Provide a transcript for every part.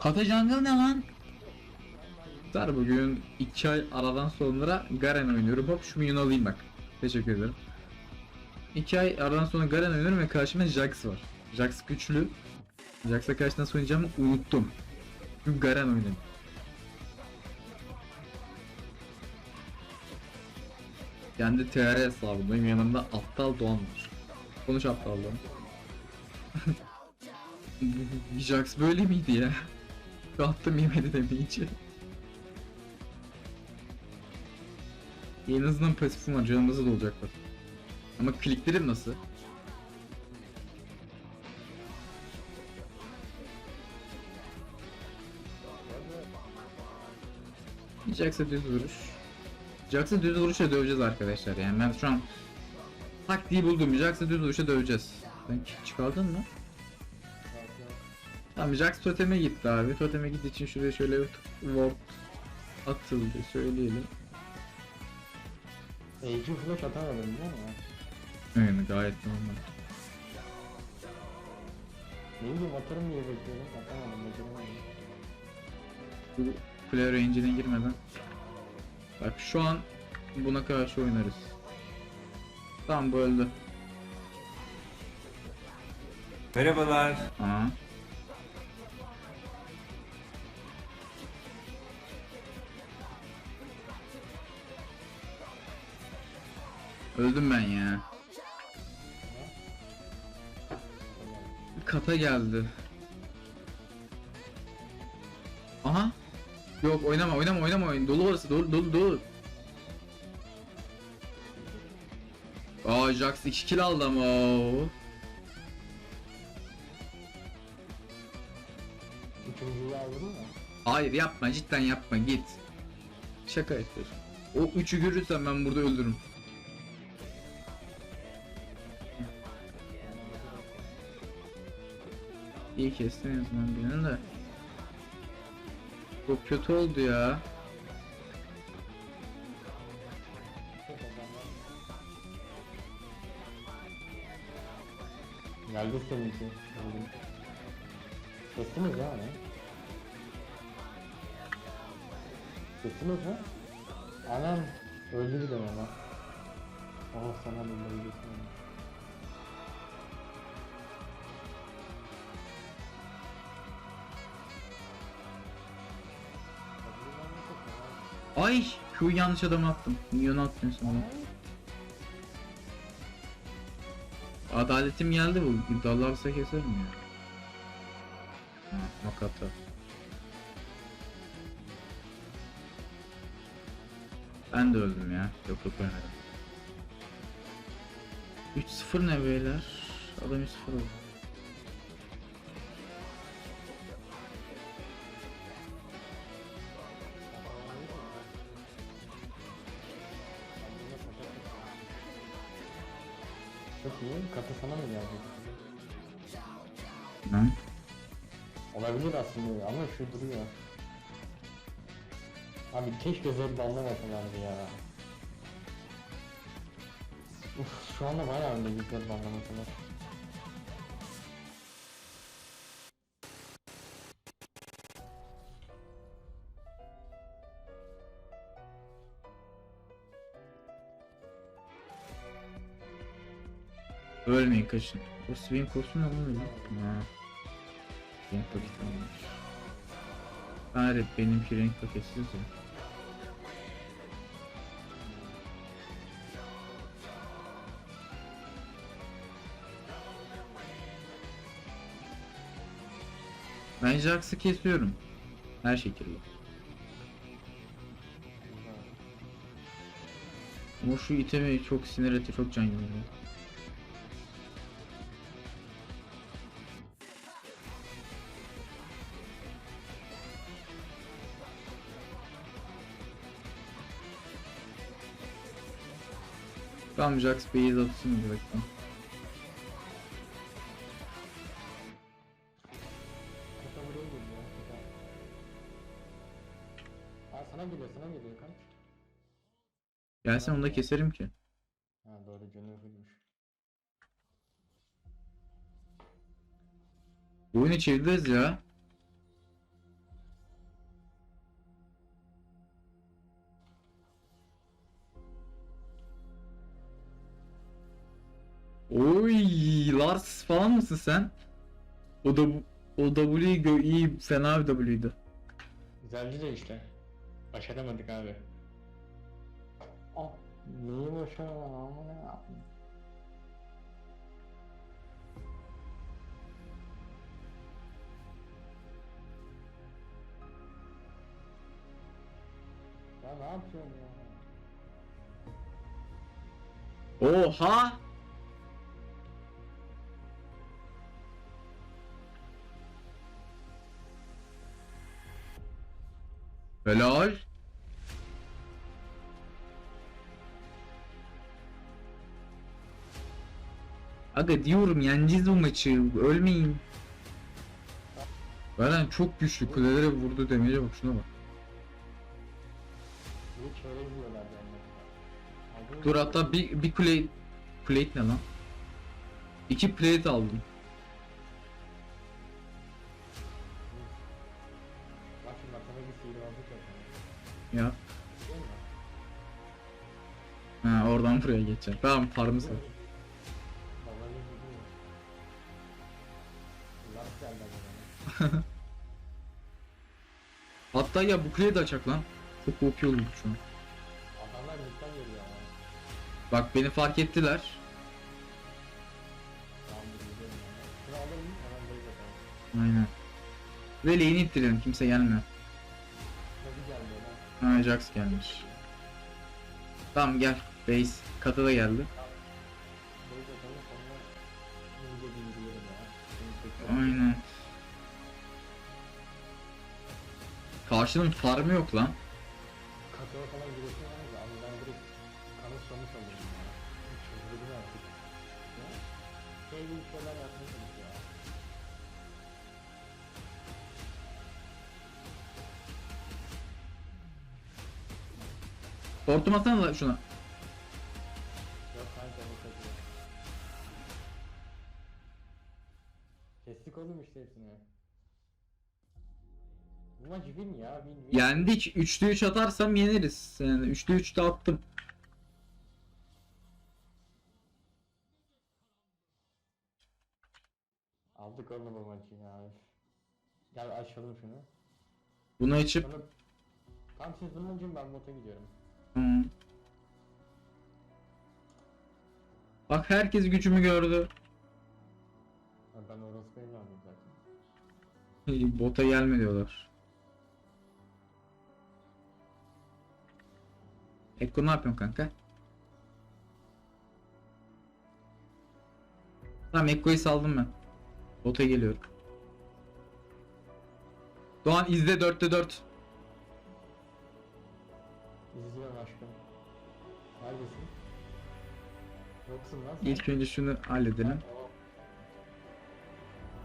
Kata Jungle ne lan? Dar bugün 2 ay aradan sonra Garen oynuyorum. Hop şu minyonu alayım bak. Teşekkür ederim. 2 ay aradan sonra Garen oynuyorum ve karşımda Jax var. Jax güçlü. Jax'a karşı nasıl oynayacağımı unuttum. Çünkü Garen oynadım. Kendi TR hesabındayım yanımda aptal Doğan var. Konuş aptal Doğan. Jax böyle miydi ya? Rahattım yemedi demeyince. En azından pasifim var canımızda da olacak bak. Ama kliklerim nasıl? Jax'a düz vuruş. Jax'a düz vuruşa döveceğiz arkadaşlar yani ben şu an taktiği buldum. Jax'a düz vuruşa döveceğiz. Sen çıkardın mı? Tamam Jax toteme gitti abi. Toteme gittiği için şuraya şöyle bir ward atıldı söyleyelim. EQ flash atamadım biliyor musun? Yani gayet normal. Ne bileyim atarım diye bekliyorum. Atamadım beceremedim. Bu player range'ine girmeden. Bak şu an buna karşı oynarız. Tamam bu öldü. Merhabalar. Aa. Öldüm ben ya. Kata geldi. Aha. Yok oynama oynama oynama oyun. Dolu orası dolu dolu dolu. Aa Jax 2 kill aldı ama. Üçüncüyü aldın mı? Hayır yapma cidden yapma git. Şaka yapıyorsun. O üçü görürsem ben burada öldürürüm. İyi kestin en birini de. Çok kötü oldu ya. Geldi seninki. Geldim. Kestiniz ya hani. Kestiniz mi? Anam öldü bir de ama. Oh sana bunları geçmedim. Ay Q yanlış adama attım. Milyonu attım sonra. Adaletim geldi bu. Dalarsa keserim ya. Ha, makata. Ben de öldüm ya. Yok yok ölmedim. 3-0 ne beyler? Adam 3-0 oldu. Katı sana mı geldi? Hı? Olabilir aslında ama şu duruyor. Abi keşke zor banlamasalardı ya. Uf şu anda bayağı önde güzel banlamasalar. Ölmeyin kaçın. O swing ne lan öyle? Ha. Renk paketi almış. Bari benimki renk paketsiz ya. Ben Jax'ı kesiyorum. Her şekilde. Ama şu itemi çok sinir etti, çok can yiyor. Tamam Jax base atsın. Aa sana geliyor sana geliyor. Gelsen onu da keserim ki. Ha doğru gönül hıymış. Bu oyunu çeviririz ya. Oy Lars falan mısın sen? O da o W gö iyi fena bir W'ydi. Güzeldi de işte. Başaramadık abi. Ah, neyi başaramadım? Ya ne yapıyorsun ya? Oha! Helal. Aga diyorum yeneceğiz bu maçı. Ölmeyin. Veren çok güçlü kulelere vurdu demeye bak şuna bak. Dur hatta bir, bir plate plate ne lan? İki plate aldım. Ya. Ha oradan buraya geçeceğim. Tamam farmı sar. Babanın gibi. Laf geldi bana. Hatta ya bu kuleyi de açak lan. Çok OP oldu şu an. Adamlar midden geliyor ama. Bak beni fark ettiler. Aynen. Ve lane'i ittirelim kimse gelme. Tabii gelmiyor lan. Ha Jax gelmiş. Tamam gel. Base. Kata da geldi. Bir Aynen. Karşının farmı yok lan. Kataya falan giriyorsun ama abi ben direkt kanı sonuç alıyorum ya. Çıldırdım artık. Ya. Şey gibi şeyler yapmaya Hortum atsana da şuna. Yok kanka bu kaçıyor. Kestik oğlum işte hepsini. Bu maç win ya win win. Yendik. 3'lü 3 atarsam yeneriz. Yani 3'lü 3 de attım. Aldık oğlum bu maçı ya. Gel açalım şunu. Bunu açıp Sonra... Tam siz bunun önce ben bota gidiyorum. Hmm. Bak herkes gücümü gördü. Ha, Ben orası evlendim zaten. Bota gelme diyorlar. Ekko ne yapıyorsun kanka? Tamam Ekko'yu saldım ben. Bota geliyorum. Doğan izle 4'te 4. İzliyorum aşkım. Neredesin? Yoksun lan sen. İlk önce şunu halledelim.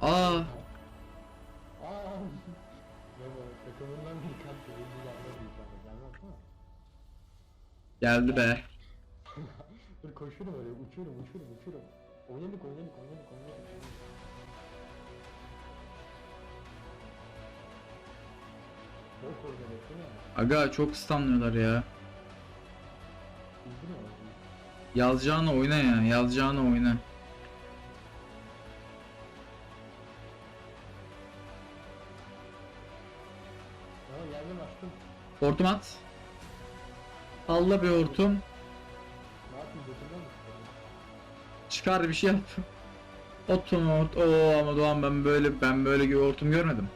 Aa, Aa. Takımından bir gelmez. Gelmez değil mi? geldi be. Dur koşuyorum öyle, uçuyorum, uçuyorum, uçuyorum. Oynadık, oynadık, oynadık, oynadık. Aga çok stunlıyorlar ya. Yazacağını oyna ya. Yazacağını oyna. Tamam geldim aşkım. Hortum at. Alla bir hortum. Çıkar bir şey yap. Ot onu ot. Oo ama Doğan ben böyle ben böyle bir hortum görmedim.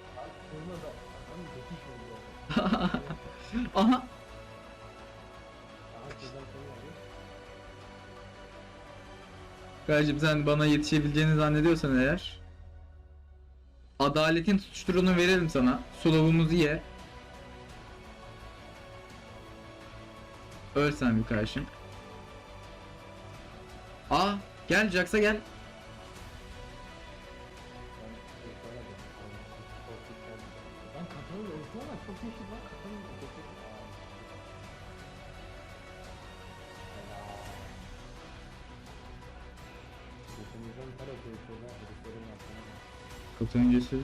Aha. Kardeşim sen bana yetişebileceğini zannediyorsan eğer Adaletin tutuşturunu verelim sana. Sulavumuzu ye. Öl sen bir kardeşim. Aa gel Jax'a gel. Kaptan öncesi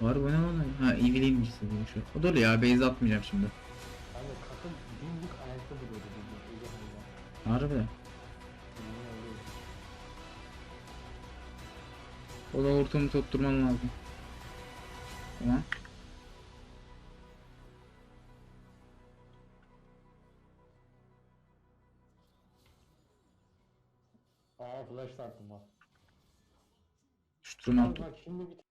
var bu ne lan? Ha iyi bileyim bu şu. O doğru ya base atmayacağım şimdi. Abi kapı dimdik ayakta duruyordu. Harbi. O da ortamı tutturman lazım. Tamam. Bak şimdi bir iyi.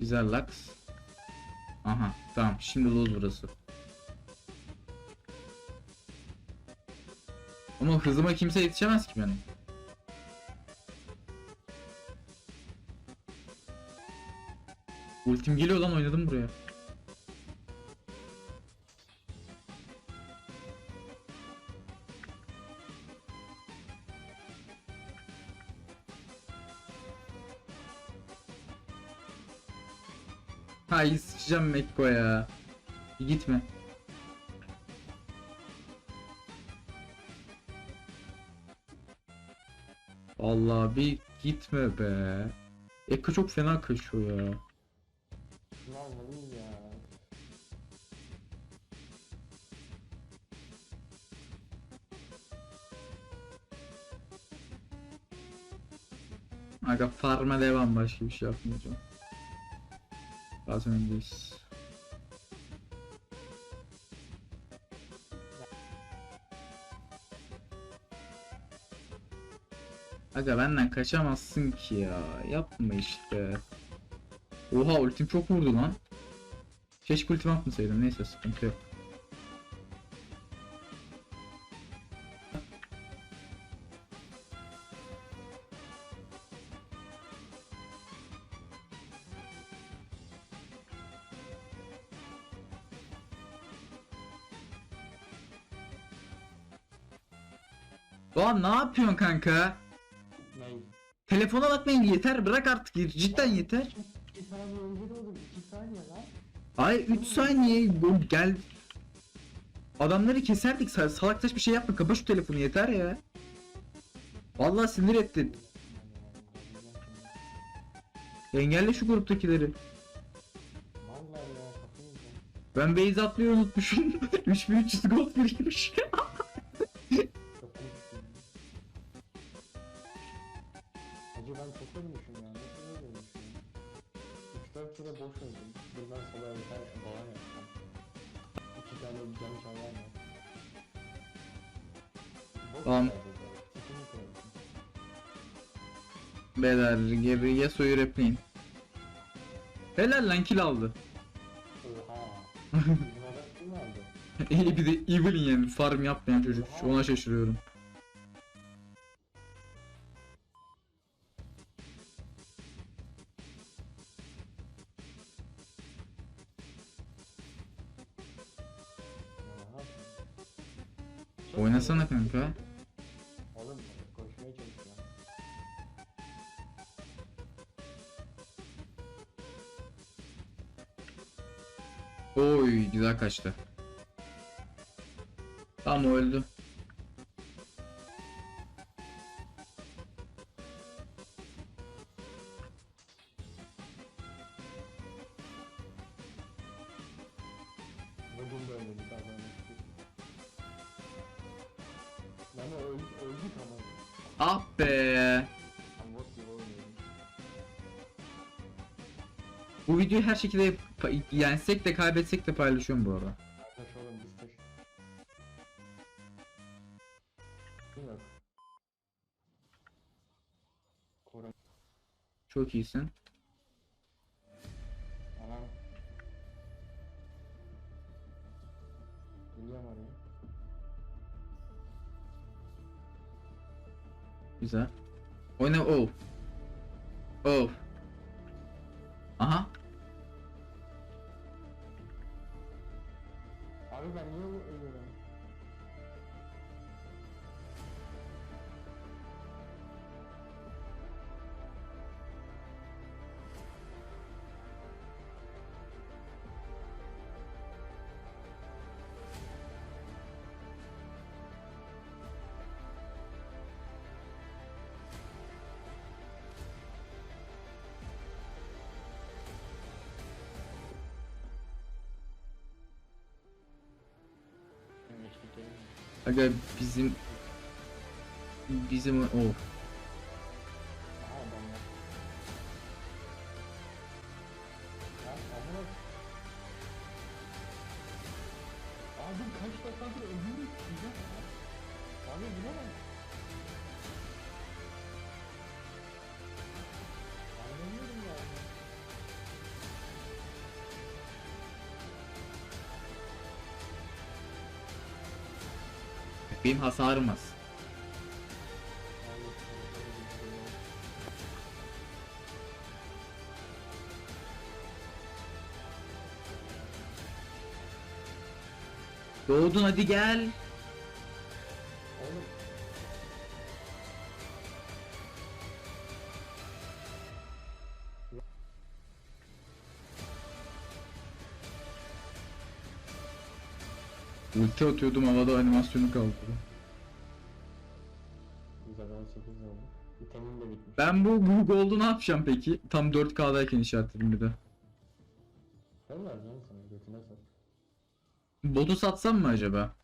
Güzel Lux. Aha tamam şimdi lose burası. Ama hızıma kimse yetişemez ki benim. Ultim geliyor lan oynadım buraya. Hay sıçacağım Mekko ya. Gitme. Vallahi bir gitme be. Eko çok fena kaçıyor ya. Aga farma devam başka bir şey yapmayacağım. Bazen öndeyiz. Aga benden kaçamazsın ki ya. Yapma işte. Oha ultim çok vurdu lan. Keşke ultim atmasaydım. Neyse sıkıntı yok. Doğan ne yapıyorsun kanka? Ney? Telefona bakmayın yeter bırak artık cidden yeter. 2 saniye önce de oldu. 2 saniye lan. Ay 3 saniye bu gel. Adamları keserdik sa- salak saç bir şey yapma kapa şu telefonu yeter ya. Vallahi sinir ettin. Engelle şu gruptakileri. Vallahi ya kafayı yiyeceğim. Ben base atmayı unutmuşum. 3300 gold birikmiş. Beyler geri Yasuo'yu repleyin. Helal lan kill aldı. Oha. Bizim adam kim aldı? bir de Evelyn yani farm yapmayan çocuk. Ona şaşırıyorum. Oynasana kanka. Güzel kaçtı. Tamam o öldü. Vurdum bir daha. Ah be. Bu videoyu her şekilde yensek de kaybetsek de paylaşıyorum bu arada. Arkadaş oğlum biz. Çok iyisin. Anam. Biliyorum arayı. Güzel. Oyna oh. Oh. Aha. Abi Aga bizim bizim o Aha benim hasarım az. Doğdun hadi gel. Ulti atıyordum havada animasyonu kaldı. güzel 18 oldu. Vitamin de bitmiş. Ben bu, bu goldu ne yapacağım peki? Tam 4K'dayken işaretledim bir de. Sen ver canım sana götüne sat. Botu satsam mı acaba?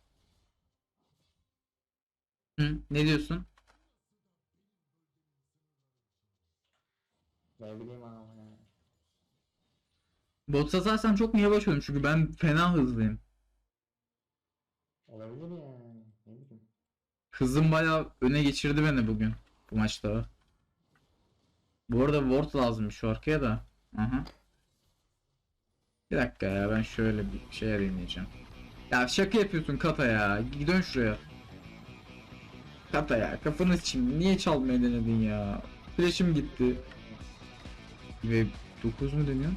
Hı, ne diyorsun? Ne bileyim ama ya. Bot satarsam çok mu yavaş olurum çünkü ben fena hızlıyım. Olabilir yani. Ne bileyim. Hızım bayağı öne geçirdi beni bugün bu maçta. Bu arada ward lazım şu arkaya da. Aha. Bir dakika ya ben şöyle bir şey deneyeceğim. Ya şaka yapıyorsun Kata ya. Dön şuraya. Kata ya kafanı şimdi niye çalmayı denedin ya? Flash'im gitti. Ve 9 mu dönüyor?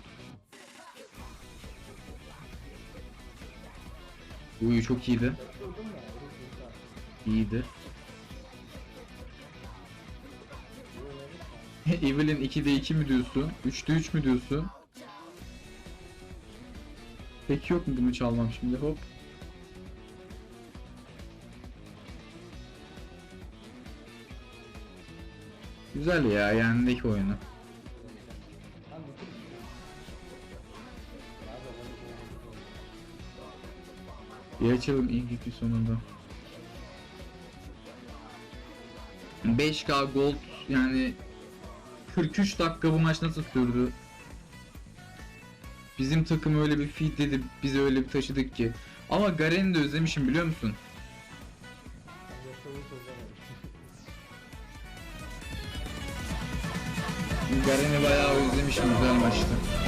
Uyu çok iyiydi. İyiydi. Evelyn 2'de 2 mi diyorsun? 3'te 3 mü diyorsun? Peki yok mu bunu çalmam şimdi hop. Güzel ya yendik oyunu. Bir açalım ilk sonunda. 5k gold yani 43 dakika bu maç nasıl sürdü? Bizim takım öyle bir feed dedi biz öyle bir taşıdık ki. Ama Garen'i de özlemişim biliyor musun? Garen'i bayağı özlemişim güzel maçtı.